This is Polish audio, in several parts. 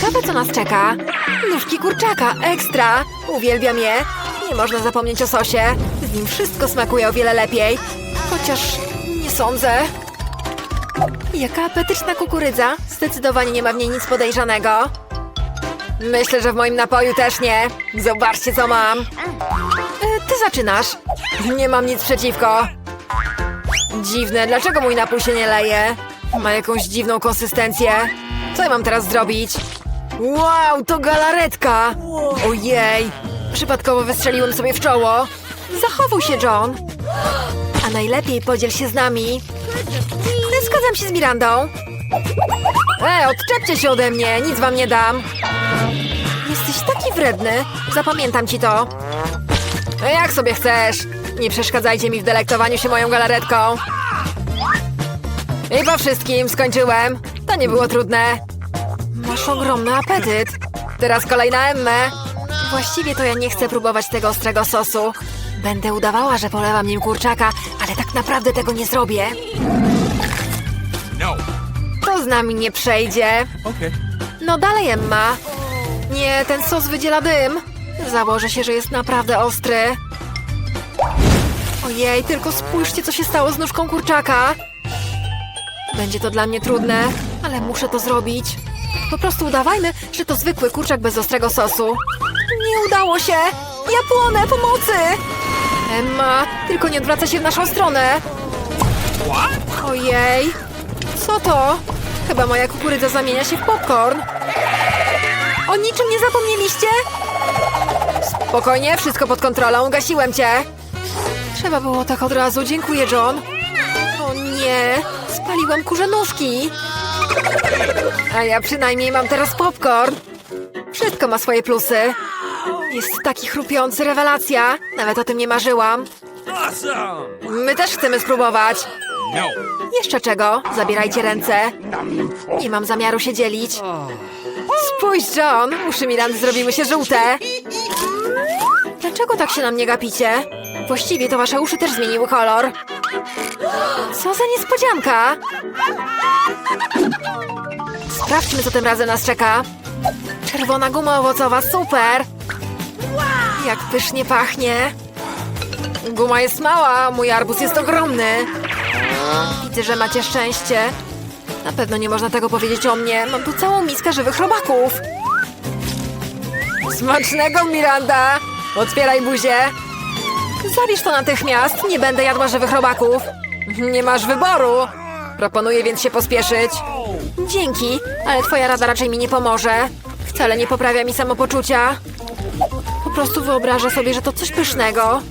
Ciekawe, co nas czeka. Nóżki kurczaka, ekstra. Uwielbiam je. Nie można zapomnieć o sosie. Z nim wszystko smakuje o wiele lepiej. Chociaż nie sądzę. Jaka apetyczna kukurydza. Zdecydowanie nie ma w niej nic podejrzanego. Myślę, że w moim napoju też nie. Zobaczcie, co mam. E, Ty zaczynasz. Nie mam nic przeciwko. Dziwne, dlaczego mój napój się nie leje? Ma jakąś dziwną konsystencję. Co ja mam teraz zrobić? Wow, to galaretka! Ojej! Przypadkowo wystrzeliłem sobie w czoło. Zachowuj się, John. A najlepiej podziel się z nami. Zgadzam się z Mirandą. E, odczepcie się ode mnie, nic wam nie dam. Jesteś taki wredny. Zapamiętam ci to. E, Jak sobie chcesz. Nie przeszkadzajcie mi w delektowaniu się moją galaretką. I po wszystkim skończyłem. To nie było trudne. Masz ogromny apetyt. Teraz kolejna Emmę. Właściwie to ja nie chcę próbować tego ostrego sosu. Będę udawała, że polewam nim kurczaka, ale tak naprawdę tego nie zrobię. No. To z nami nie przejdzie. No dalej, Emma. Nie, ten sos wydziela dym. Założę się, że jest naprawdę ostry. Ojej, tylko spójrzcie, co się stało z nóżką kurczaka. Będzie to dla mnie trudne, ale muszę to zrobić. Po prostu udawajmy, że to zwykły kurczak bez ostrego sosu. Nie udało się! Ja płonę pomocy! Emma, tylko nie odwraca się w naszą stronę. Ojej, co to? Chyba moja kukurydza zamienia się w popcorn. O niczym nie zapomnieliście? Spokojnie, wszystko pod kontrolą, gasiłem cię. Trzeba było tak od razu, dziękuję, John. O nie, spaliłam kurze nóżki. A ja przynajmniej mam teraz popcorn. Wszystko ma swoje plusy. Jest taki chrupiący, rewelacja. Nawet o tym nie marzyłam. My też chcemy spróbować. No. Jeszcze czego? Zabierajcie ręce. Nie mam zamiaru się dzielić. Spójrz, John! Uszy Mirandy zrobiły się żółte. Dlaczego tak się na mnie gapicie? Właściwie to wasze uszy też zmieniły kolor. Co za niespodzianka! Sprawdźmy, co tym razem nas czeka. Czerwona guma owocowa, super! Jak pysznie pachnie. Guma jest mała, mój arbuz jest ogromny. Widzę, że macie szczęście. Na pewno nie można tego powiedzieć o mnie. Mam tu całą miskę żywych robaków. Smacznego, Miranda! Otwieraj buzię. Zabierz to natychmiast. Nie będę jadła żywych robaków. Nie masz wyboru. Proponuję więc się pospieszyć. Dzięki, ale twoja rada raczej mi nie pomoże. Wcale nie poprawia mi samopoczucia. Po prostu wyobrażę sobie, że to coś pysznego.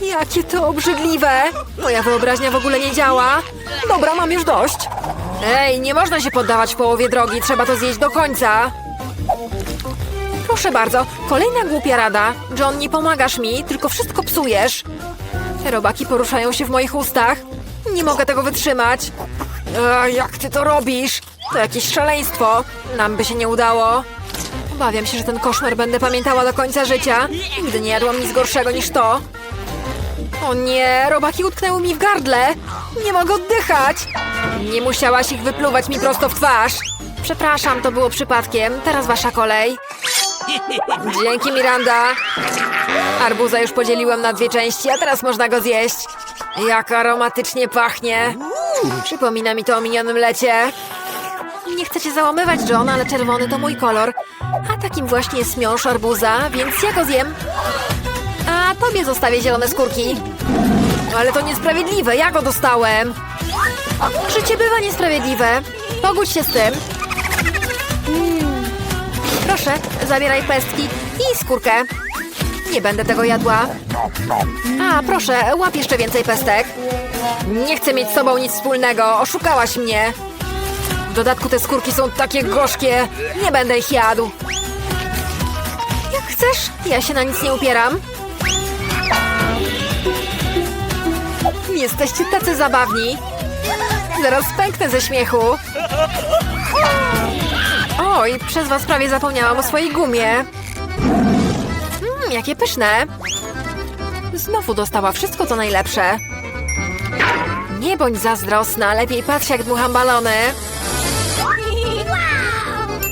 Jakie to obrzydliwe! Moja wyobraźnia w ogóle nie działa. Dobra, mam już dość. Ej, nie można się poddawać w połowie drogi, trzeba to zjeść do końca. Proszę bardzo, kolejna głupia rada. John, nie pomagasz mi, tylko wszystko psujesz. Te robaki poruszają się w moich ustach. Nie mogę tego wytrzymać. Ej, jak ty to robisz? To jakieś szaleństwo. Nam by się nie udało. Obawiam się, że ten koszmar będę pamiętała do końca życia. Nigdy nie jadłam nic gorszego niż to. O nie, robaki utknęły mi w gardle. Nie mogę oddychać. Nie musiałaś ich wypluwać mi prosto w twarz. Przepraszam, to było przypadkiem. Teraz wasza kolej. Dzięki, Miranda. Arbuza już podzieliłem na dwie części, a teraz można go zjeść. Jak aromatycznie pachnie. Przypomina mi to o minionym lecie. Nie chcę cię załamywać, John, ale czerwony to mój kolor. A takim właśnie jest miąższ arbuza, więc ja go zjem. A tobie zostawię zielone skórki. Ale to niesprawiedliwe, ja go dostałem. Życie bywa niesprawiedliwe. Pogódź się z tym. Mm. Proszę, zabieraj pestki i skórkę. Nie będę tego jadła. A, proszę, łap jeszcze więcej pestek. Nie chcę mieć z sobą nic wspólnego, oszukałaś mnie. W dodatku te skórki są takie gorzkie. Nie będę ich jadł. Jak chcesz, ja się na nic nie upieram. Jesteście tacy zabawni. Zaraz pęknę ze śmiechu. Oj, przez was prawie zapomniałam o swojej gumie. Mmm, jakie pyszne. Znowu dostała wszystko co najlepsze. Nie bądź zazdrosna, lepiej patrz jak dmucham balony.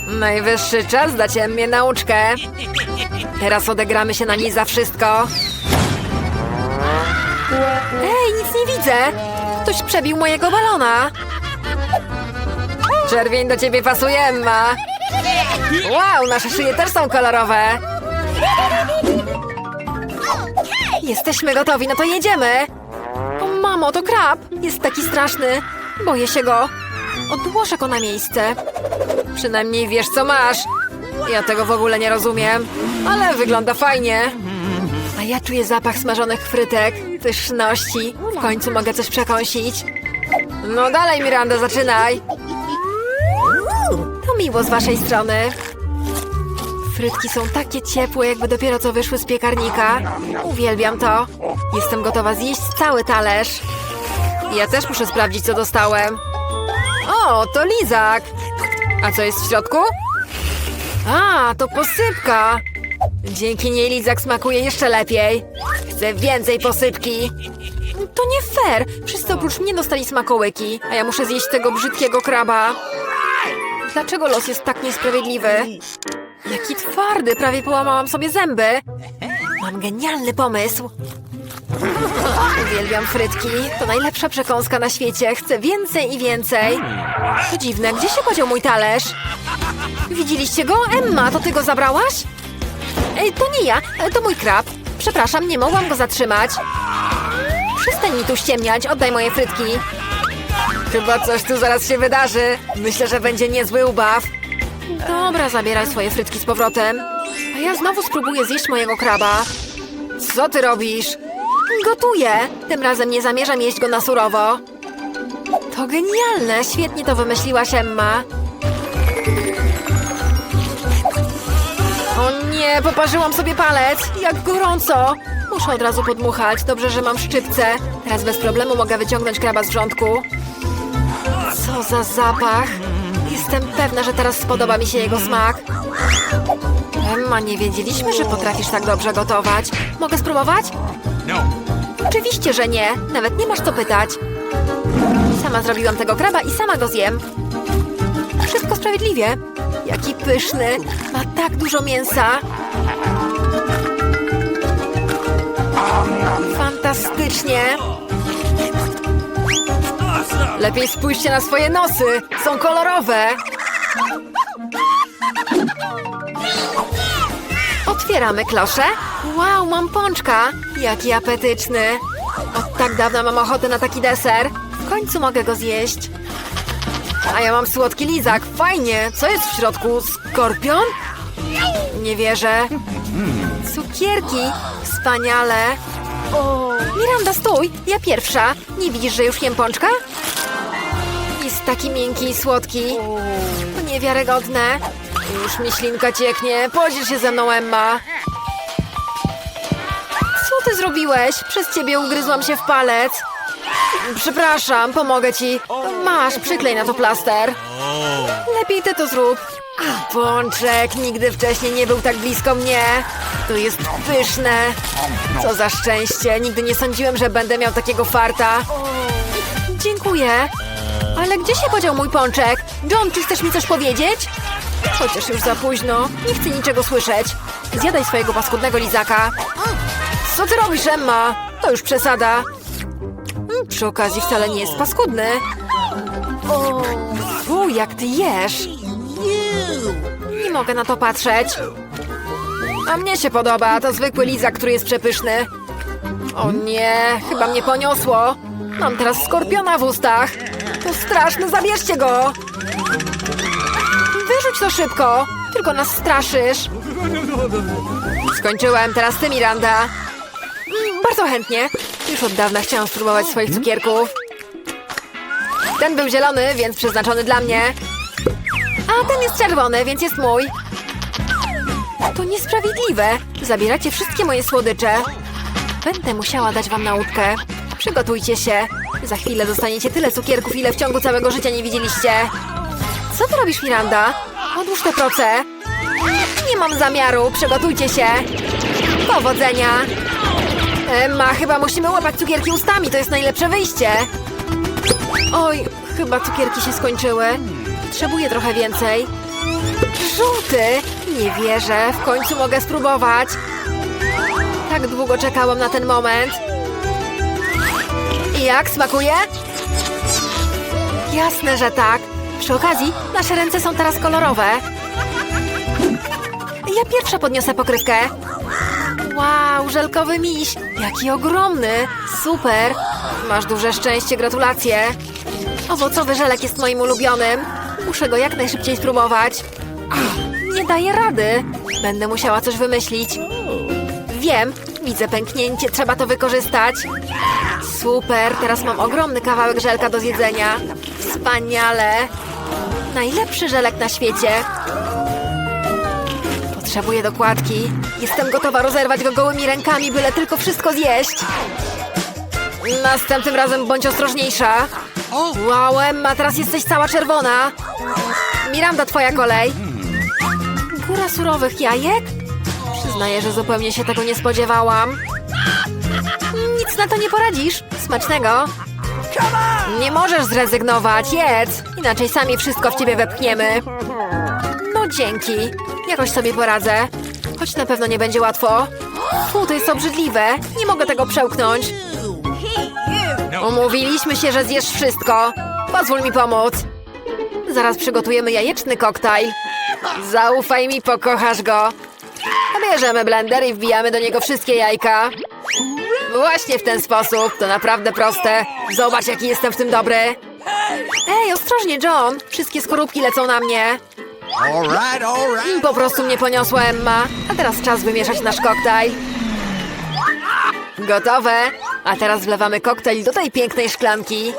Najwyższy czas dać mnie nauczkę. Teraz odegramy się na niej za wszystko. Ej, nic nie widzę! Ktoś przebił mojego balona. Czerwień do ciebie pasuje, Emma. Wow, nasze szyje też są kolorowe. Jesteśmy gotowi, no to jedziemy. O mamo, to krab. Jest taki straszny. Boję się go. Odłożę go na miejsce. Przynajmniej wiesz, co masz. Ja tego w ogóle nie rozumiem, ale wygląda fajnie. A ja czuję zapach smażonych frytek, pyszności. W końcu mogę coś przekąsić. No dalej, Miranda, zaczynaj. Miło z waszej strony. Frytki są takie ciepłe, jakby dopiero co wyszły z piekarnika. Uwielbiam to. Jestem gotowa zjeść cały talerz. Ja też muszę sprawdzić, co dostałem. O, to lizak. A co jest w środku? A, to posypka. Dzięki niej lizak smakuje jeszcze lepiej. Chcę więcej posypki. To nie fair. Wszyscy oprócz mnie dostali smakołyki, a ja muszę zjeść tego brzydkiego kraba. Dlaczego los jest tak niesprawiedliwy? Jaki twardy, prawie połamałam sobie zęby. Mam genialny pomysł. Uwielbiam frytki. To najlepsza przekąska na świecie. Chcę więcej i więcej. To dziwne, gdzie się podział mój talerz? Widzieliście go? Emma, to ty go zabrałaś? Ej, to nie ja, to mój krab. Przepraszam, nie mogłam go zatrzymać. Przestań mi tu ściemniać, oddaj moje frytki. Chyba coś tu zaraz się wydarzy. Myślę, że będzie niezły ubaw. Dobra, zabieraj swoje frytki z powrotem. A ja znowu spróbuję zjeść mojego kraba. Co ty robisz? Gotuję. Tym razem nie zamierzam jeść go na surowo. To genialne, świetnie to wymyśliłaś, Emma. O nie, poparzyłam sobie palec. Jak gorąco. Muszę od razu podmuchać. Dobrze, że mam szczypce. Teraz bez problemu mogę wyciągnąć kraba z wrzątku. Co za zapach. Jestem pewna, że teraz spodoba mi się jego smak. Emma, nie wiedzieliśmy, że potrafisz tak dobrze gotować. Mogę spróbować? No. Oczywiście, że nie. Nawet nie masz co pytać. Sama zrobiłam tego kraba i sama go zjem. Wszystko sprawiedliwie. Jaki pyszny. Ma tak dużo mięsa. Fantastycznie. Lepiej spójrzcie na swoje nosy. Są kolorowe. Otwieramy klosze. Wow, mam pączka. Jaki apetyczny. Od tak dawna mam ochotę na taki deser. W końcu mogę go zjeść. A ja mam słodki lizak. Fajnie. Co jest w środku? Skorpion? Nie wierzę. Cukierki. Wspaniale. Miranda, stój. Ja pierwsza. Nie widzisz, że już jem pączka? Taki miękki i słodki. To niewiarygodne. Już mi ślinka cieknie. Podziel się ze mną, Emma. Co ty zrobiłeś? Przez ciebie ugryzłam się w palec. Przepraszam, pomogę ci. Masz, przyklej na to plaster. Lepiej ty to zrób. Pączek nigdy wcześniej nie był tak blisko mnie. To jest pyszne. Co za szczęście. Nigdy nie sądziłem, że będę miał takiego farta. Dziękuję. Ale gdzie się podział mój pączek? John, czy chcesz mi coś powiedzieć? Chociaż już za późno. Nie chcę niczego słyszeć. Zjadaj swojego paskudnego lizaka. Co ty robisz, Emma? To już przesada. Mm, Przy okazji wcale nie jest paskudny. U, jak ty jesz. Nie mogę na to patrzeć. A mnie się podoba. To zwykły lizak, który jest przepyszny. O nie, chyba mnie poniosło. Mam teraz skorpiona w ustach. To straszne, zabierzcie go. Wyrzuć to szybko. Tylko nas straszysz. Skończyłem, teraz ty, Miranda. Bardzo chętnie. Już od dawna chciałam spróbować swoich cukierków. Ten był zielony, więc przeznaczony dla mnie. A ten jest czerwony, więc jest mój. To niesprawiedliwe. Zabieracie wszystkie moje słodycze. Będę musiała dać wam nauczkę. Przygotujcie się. Za chwilę dostaniecie tyle cukierków, ile w ciągu całego życia nie widzieliście. Co ty robisz, Miranda? Odłóż te proce. Nie mam zamiaru. Przygotujcie się. Powodzenia. Emma, chyba musimy łapać cukierki ustami. To jest najlepsze wyjście. Oj, chyba cukierki się skończyły. Potrzebuję trochę więcej. Żółty! Nie wierzę, w końcu mogę spróbować. Tak długo czekałam na ten moment. Jak smakuje? Jasne, że tak. Przy okazji, nasze ręce są teraz kolorowe. Ja pierwsza podniosę pokrywkę. Wow, żelkowy miś! Jaki ogromny! Super! Masz duże szczęście, gratulacje! Owocowy żelek jest moim ulubionym. Muszę go jak najszybciej spróbować. Nie daję rady. Będę musiała coś wymyślić. Wiem, widzę pęknięcie, trzeba to wykorzystać. Super, teraz mam ogromny kawałek żelka do zjedzenia. Wspaniale! Najlepszy żelek na świecie. Potrzebuję dokładki. Jestem gotowa rozerwać go gołymi rękami, byle tylko wszystko zjeść. Następnym razem bądź ostrożniejsza. Wow, Emma, teraz jesteś cała czerwona. Miranda, twoja kolej. Góra surowych jajek? Przyznaję, że zupełnie się tego nie spodziewałam. Nic na to nie poradzisz. Smacznego. Nie możesz zrezygnować, jedz. Inaczej sami wszystko w ciebie wepchniemy. No dzięki. Jakoś sobie poradzę. Choć na pewno nie będzie łatwo. Fu, to jest obrzydliwe. Nie mogę tego przełknąć. Umówiliśmy się, że zjesz wszystko. Pozwól mi pomóc. Zaraz przygotujemy jajeczny koktajl. Zaufaj mi, pokochasz go. Bierzemy blender i wbijamy do niego wszystkie jajka. Właśnie w ten sposób. To naprawdę proste. Zobacz, jaki jestem w tym dobry. Ej, ostrożnie, John. Wszystkie skorupki lecą na mnie. Right. Po prostu mnie poniosła Emma. A teraz czas wymieszać nasz koktajl. Gotowe. A teraz wlewamy koktajl do tej pięknej szklanki.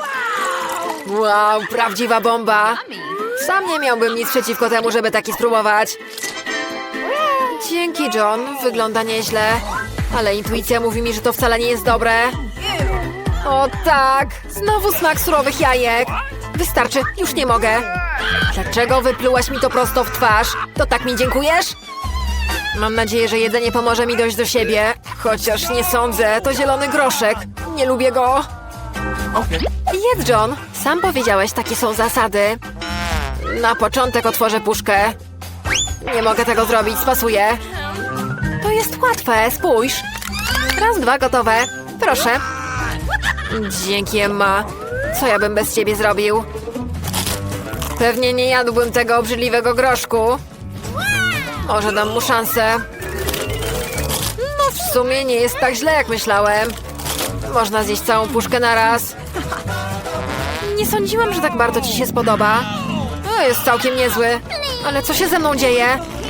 Wow, prawdziwa bomba. Sam nie miałbym nic przeciwko temu, żeby taki spróbować. Dzięki, John. Wygląda nieźle. Ale intuicja mówi mi, że to wcale nie jest dobre. O tak! Znowu smak surowych jajek. Wystarczy, już nie mogę. Dlaczego wyplułaś mi to prosto w twarz? To tak mi dziękujesz? Mam nadzieję, że jedzenie pomoże mi dojść do siebie. Chociaż nie sądzę, to zielony groszek. Nie lubię go. Jedz, John. Sam powiedziałeś, takie są zasady. Na początek otworzę puszkę. Nie mogę tego zrobić, spasuję. To jest łatwe, spójrz. Raz, dwa, gotowe. Proszę. Dzięki, Emma. Co ja bym bez ciebie zrobił? Pewnie nie jadłbym tego obrzydliwego groszku. Może dam mu szansę. No w sumie nie jest tak źle, jak myślałem. Można zjeść całą puszkę na raz. Nie sądziłam, że tak bardzo ci się spodoba. No, jest całkiem niezły. Ale co się ze mną dzieje?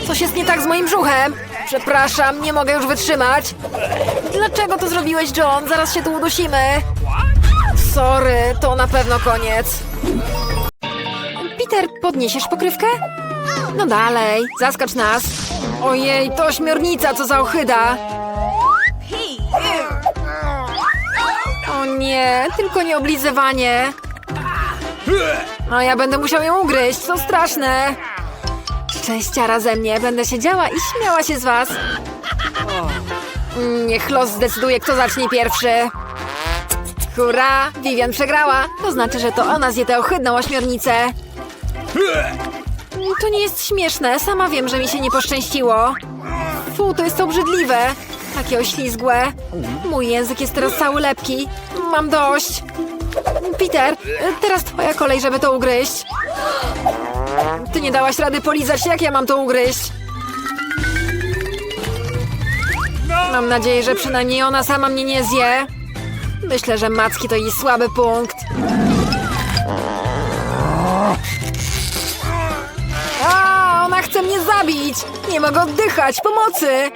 Coś jest nie tak z moim brzuchem. Przepraszam, nie mogę już wytrzymać. Dlaczego to zrobiłeś, John? Zaraz się tu udusimy. Sorry, to na pewno koniec. Peter, podniesiesz pokrywkę? No dalej, zaskocz nas. Ojej, to ośmiornica, co za ochyda. O nie, tylko nie oblizywanie. No ja będę musiał ją ugryźć, to straszne. Szczęściara ze mnie, będę siedziała i śmiała się z was. Niech los zdecyduje, kto zacznie pierwszy. Hurra! Vivian przegrała. To znaczy, że to ona zje tę ohydną ośmiornicę. To nie jest śmieszne. Sama wiem, że mi się nie poszczęściło. Fu, to jest obrzydliwe. Takie oślizgłe. Mój język jest teraz cały lepki. Mam dość. Peter, teraz twoja kolej, żeby to ugryźć. Ty nie dałaś rady polizać, jak ja mam to ugryźć? Mam nadzieję, że przynajmniej ona sama mnie nie zje. Myślę, że macki to jej słaby punkt. A, ona chce mnie zabić! Nie mogę oddychać! Pomocy!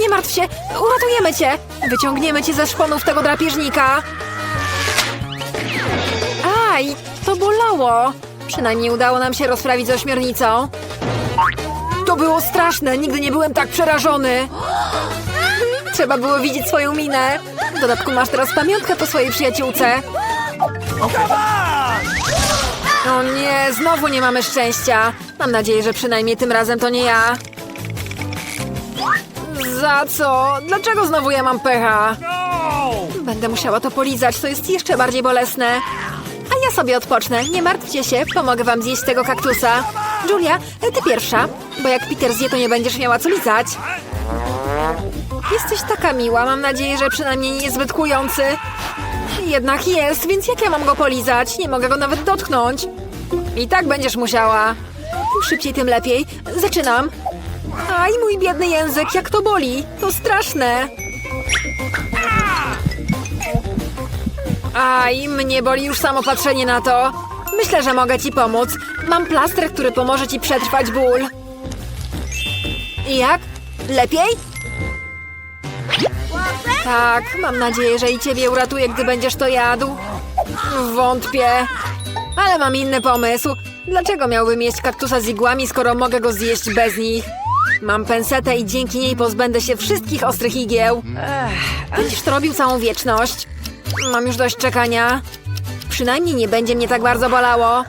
Nie martw się! Uratujemy cię! Wyciągniemy cię ze szponów tego drapieżnika! Aj! To bolało! Przynajmniej udało nam się rozprawić z ośmiornicą. To było straszne! Nigdy nie byłem tak przerażony! Trzeba było widzieć swoją minę. W dodatku masz teraz pamiątkę po swojej przyjaciółce. O nie, znowu nie mamy szczęścia. Mam nadzieję, że przynajmniej tym razem to nie ja. Za co? Dlaczego znowu ja mam pecha? Będę musiała to polizać, to jest jeszcze bardziej bolesne. Sobie odpocznę, nie martwcie się, pomogę wam zjeść tego kaktusa. Julia, ty pierwsza, bo jak Peter zje, to nie będziesz miała co lizać. Jesteś taka miła, mam nadzieję, że przynajmniej nie jest zbyt kujący. Jednak jest, więc jak ja mam go polizać? Nie mogę go nawet dotknąć. I tak będziesz musiała. Im szybciej, tym lepiej. Zaczynam. Aj, mój biedny język, jak to boli. To straszne. Aj, mnie boli już samo patrzenie na to. Myślę, że mogę ci pomóc. Mam plaster, który pomoże ci przetrwać ból. I jak? Lepiej? Tak, mam nadzieję, że i ciebie uratuje, gdy będziesz to jadł. Wątpię. Ale mam inny pomysł. Dlaczego miałbym jeść kaktusa z igłami, skoro mogę go zjeść bez nich? Mam pensetę i dzięki niej pozbędę się wszystkich ostrych igieł. Będziesz to robił całą wieczność. Mam już dość czekania. Przynajmniej nie będzie mnie tak bardzo bolało.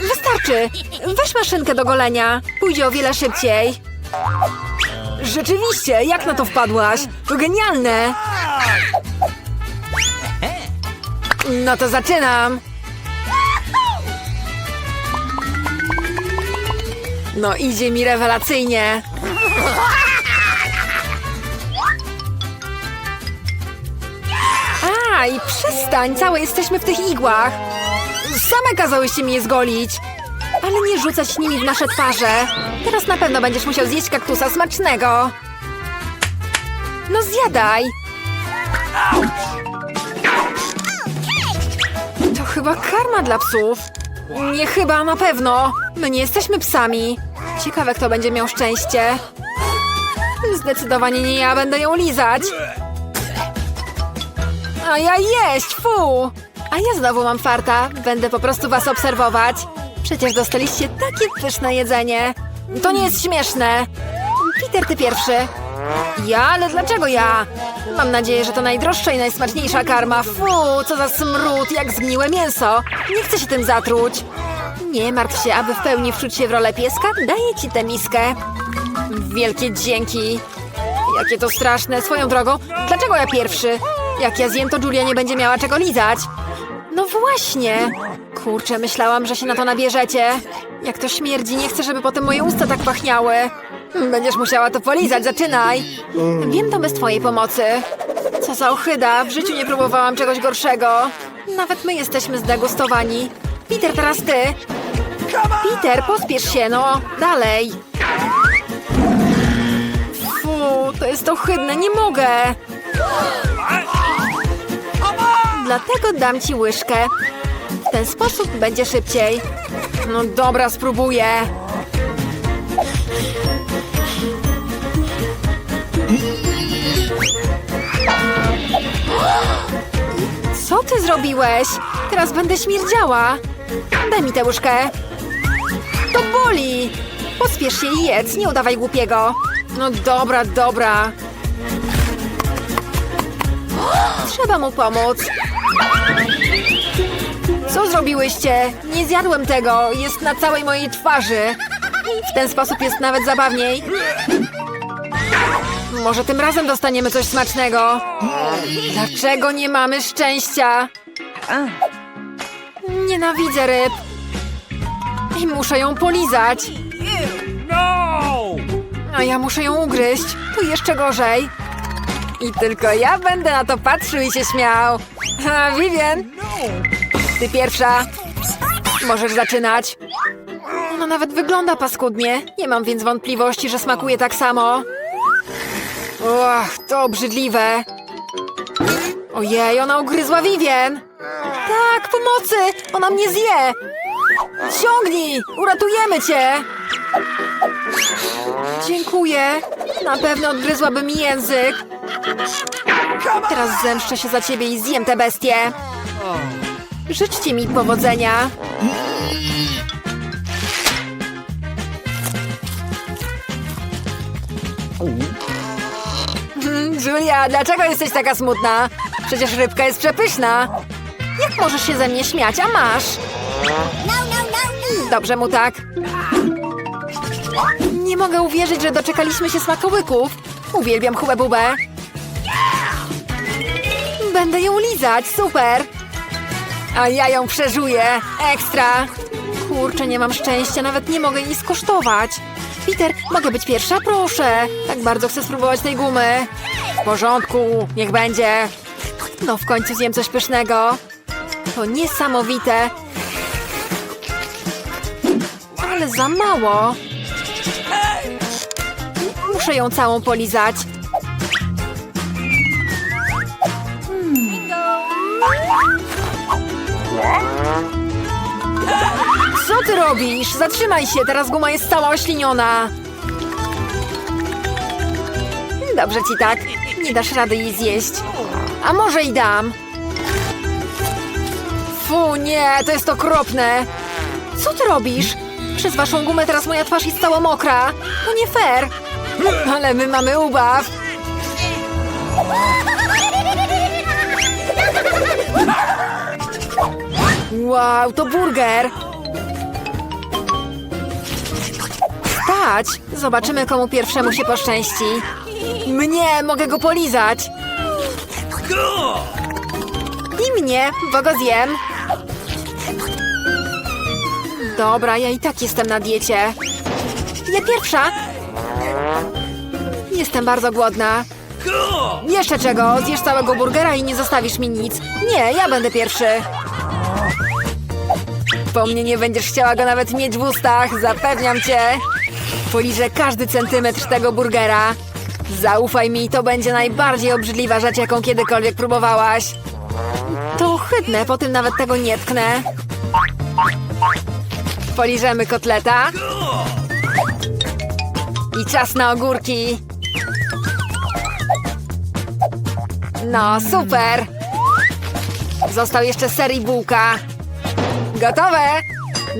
Wystarczy. Weź maszynkę do golenia. Pójdzie o wiele szybciej. Rzeczywiście, jak na to wpadłaś? To genialne! No to zaczynam! No idzie mi rewelacyjnie! A, i przestań, całe jesteśmy w tych igłach! Same kazałyście mi je zgolić! Ale nie rzucać nimi w nasze twarze! Teraz na pewno będziesz musiał zjeść kaktusa smacznego! No zjadaj! To chyba karma dla psów. Nie chyba, na pewno. My nie jesteśmy psami. Ciekawe, kto będzie miał szczęście. Zdecydowanie nie ja będę ją lizać. A ja jeść, fu! A ja znowu mam farta. Będę po prostu was obserwować. Przecież dostaliście takie pyszne jedzenie. To nie jest śmieszne. Peter, ty pierwszy. Ja? Ale dlaczego ja? Mam nadzieję, że to najdroższa i najsmaczniejsza karma. Fu, co za smród, jak zgniłe mięso. Nie chcę się tym zatruć. Nie martw się, aby w pełni wczuć się w rolę pieska, daję ci tę miskę. Wielkie dzięki. Jakie to straszne. Swoją drogą, dlaczego ja pierwszy? Jak ja zjem, to Julia nie będzie miała czego lizać. No właśnie. Kurczę, myślałam, że się na to nabierzecie. Jak to śmierdzi, nie chcę, żeby potem moje usta tak pachniały. Będziesz musiała to polizać, zaczynaj. Wiem to bez twojej pomocy. Co za ochyda, w życiu nie próbowałam czegoś gorszego. Nawet my jesteśmy zdegustowani. Peter, teraz ty. Peter, pospiesz się, no. Dalej. Fu, to jest ohydne, nie mogę. Dlatego dam ci łyżkę. W ten sposób będzie szybciej. No dobra, spróbuję. Co ty zrobiłeś? Teraz będę śmierdziała. Daj mi tę łyżkę. To boli. Pospiesz się i jedz, nie udawaj głupiego. No dobra, dobra. Trzeba mu pomóc. Co zrobiłyście? Nie zjadłem tego. Jest na całej mojej twarzy. W ten sposób jest nawet zabawniej. Może tym razem dostaniemy coś smacznego. Dlaczego nie mamy szczęścia? Nienawidzę ryb. I muszę ją polizać. A ja muszę ją ugryźć. To jeszcze gorzej. I tylko ja będę na to patrzył i się śmiał. A, Vivian, ty pierwsza. Możesz zaczynać. Ona nawet wygląda paskudnie. Nie mam więc wątpliwości, że smakuje tak samo. Och, to obrzydliwe. Ojej, ona ugryzła Vivien. Tak, pomocy! Ona mnie zje! Ciągnij! Uratujemy cię! Dziękuję. Na pewno odgryzłaby mi język. Teraz zemszczę się za ciebie i zjem tę bestię. Życzcie mi powodzenia. Hmm, Julia, dlaczego jesteś taka smutna? Przecież rybka jest przepyszna. Jak możesz się ze mnie śmiać, a masz? Dobrze mu tak. Nie mogę uwierzyć, że doczekaliśmy się smakołyków. Uwielbiam hubę-bubę. Będę ją lizać, super. A ja ją przeżuję. Ekstra. Kurczę, nie mam szczęścia, nawet nie mogę jej skosztować. Peter, mogę być pierwsza? Proszę. Tak bardzo chcę spróbować tej gumy. W porządku, niech będzie. No w końcu zjem coś pysznego. To niesamowite. Ale za mało. Muszę ją całą polizać. Robisz? Zatrzymaj się, teraz guma jest cała ośliniona. Dobrze ci tak. Nie dasz rady jej zjeść. A może i dam. Fu, nie, to jest okropne. Co ty robisz? Przez waszą gumę teraz moja twarz jest cała mokra. To nie fair. Ale my mamy ubaw. Wow, to burger. Stać! Zobaczymy, komu pierwszemu się poszczęści. Mnie, mogę go polizać. I mnie, bo go zjem. Dobra, ja i tak jestem na diecie. Ja pierwsza. Jestem bardzo głodna. Jeszcze czego? Zjesz całego burgera i nie zostawisz mi nic. Nie, ja będę pierwszy. Po mnie nie będziesz chciała go nawet mieć w ustach, zapewniam cię. Poliżę każdy centymetr tego burgera. Zaufaj mi, to będzie najbardziej obrzydliwa rzecz, jaką kiedykolwiek próbowałaś. To ohydne, po tym nawet tego nie tknę. Poliżemy kotleta. I czas na ogórki. No, super. Został jeszcze ser i bułka. Gotowe!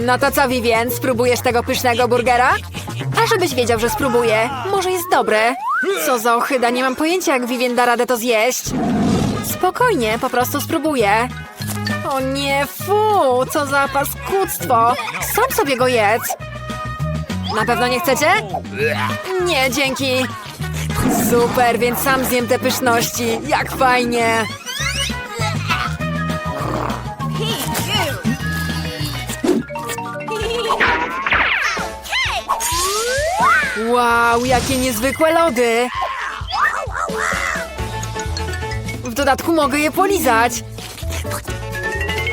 No to co, Vivien? Spróbujesz tego pysznego burgera? Żebyś wiedział, że spróbuję. Może jest dobre. Co za ochyda, nie mam pojęcia, jak Vivien da radę to zjeść. Spokojnie, po prostu spróbuję. O nie, fu, co za paskudztwo. Sam sobie go jedz. Na pewno nie chcecie? Nie, dzięki. Super, więc sam zjem te pyszności. Jak fajnie. Wow, jakie niezwykłe lody! W dodatku mogę je polizać.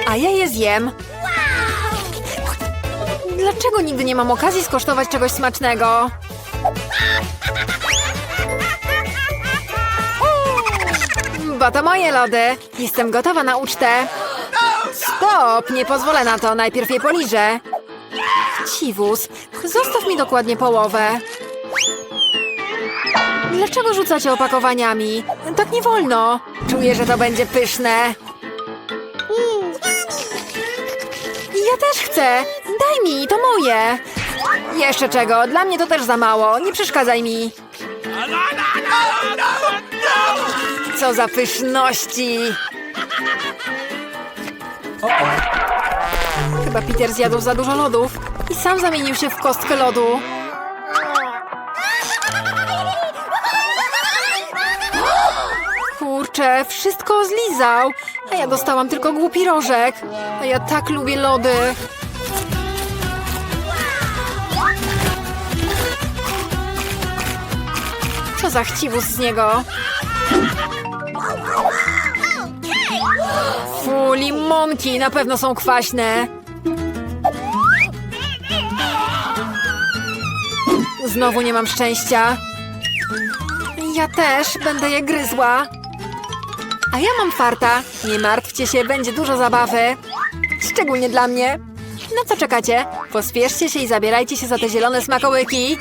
A ja je zjem. Dlaczego nigdy nie mam okazji skosztować czegoś smacznego? Bo to moje lody. Jestem gotowa na ucztę. Stop! Nie pozwolę na to. Najpierw je poliżę. Chciwus, zostaw mi dokładnie połowę. Dlaczego rzucacie opakowaniami? Tak nie wolno. Czuję, że to będzie pyszne. Ja też chcę. Daj mi, to moje. Jeszcze czego? Dla mnie to też za mało. Nie przeszkadzaj mi. Co za pyszności. Chyba Peter zjadł za dużo lodów i sam zamienił się w kostkę lodu. Kurczę, wszystko zlizał, a ja dostałam tylko głupi rożek. A ja tak lubię lody. Co za chciwus z niego. Fu, limonki na pewno są kwaśne. Znowu nie mam szczęścia. Ja też będę je gryzła. A ja mam farta. Nie martwcie się, będzie dużo zabawy. Szczególnie dla mnie. No co czekacie? Pospieszcie się i zabierajcie się za te zielone smakołyki.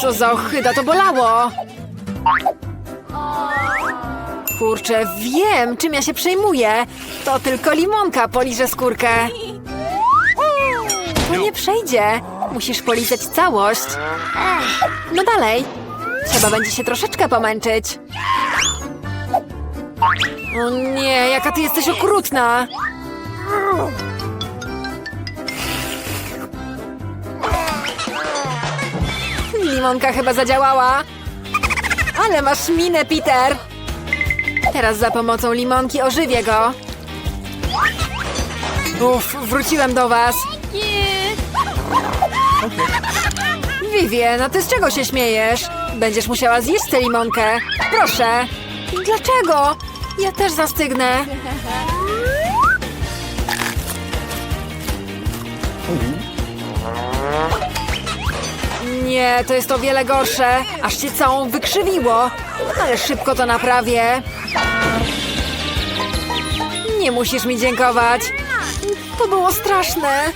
Co za ochyda, to bolało. Kurczę, wiem, czym ja się przejmuję. To tylko limonka poliże skórkę. To nie przejdzie. Musisz polizać całość. No dalej. Trzeba będzie się troszeczkę pomęczyć. O nie, jaka ty jesteś okrutna. Limonka chyba zadziałała. Ale masz minę, Peter. Teraz za pomocą limonki ożywię go. Uff, wróciłem do was. Vivien, a ty z czego się śmiejesz? Będziesz musiała zjeść tę limonkę. Proszę. Dlaczego? Ja też zastygnę. Nie, to jest o wiele gorsze. Aż cię całą wykrzywiło. Ale szybko to naprawię. Nie musisz mi dziękować. To było straszne.